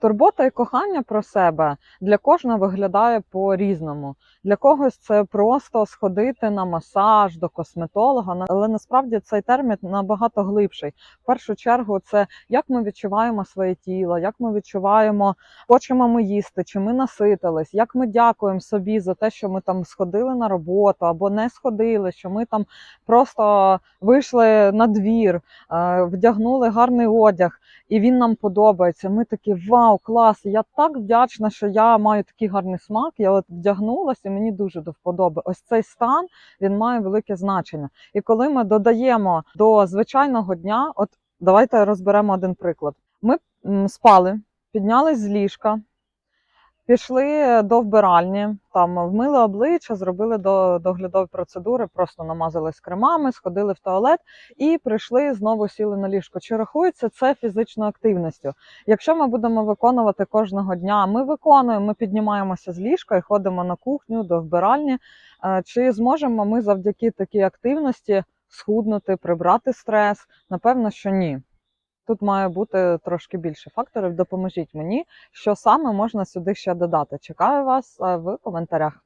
Турбота і кохання про себе для кожного виглядає по-різному. Для когось це просто сходити на масаж до косметолога, але насправді цей термін набагато глибший. В першу чергу, це як ми відчуваємо своє тіло, як ми відчуваємо, хочемо ми їсти, чи ми наситились, як ми дякуємо собі за те, що ми там сходили на роботу або не сходили, що ми там просто вийшли на двір, е, вдягнули гарний одяг і він нам подобається. Ми такі вау, клас! Я так вдячна, що я маю такий гарний смак. Я от вдягнулася, і мені дуже до вподоби. Ось цей стан він має велике значення. І коли ми додаємо до звичайного дня, от давайте розберемо один приклад. Ми спали, піднялись з ліжка. Пішли до вбиральні, там вмили обличчя, зробили до, доглядові процедури, просто намазались кремами, сходили в туалет і прийшли знову сіли на ліжко. Чи рахується це фізичною активністю? Якщо ми будемо виконувати кожного дня, ми виконуємо, ми піднімаємося з ліжка і ходимо на кухню до вбиральні. Е, Чи зможемо ми завдяки такій активності схуднути, прибрати стрес? Напевно, що ні. Тут має бути трошки більше факторів. Допоможіть мені, що саме можна сюди ще додати. Чекаю вас е, в коментарях.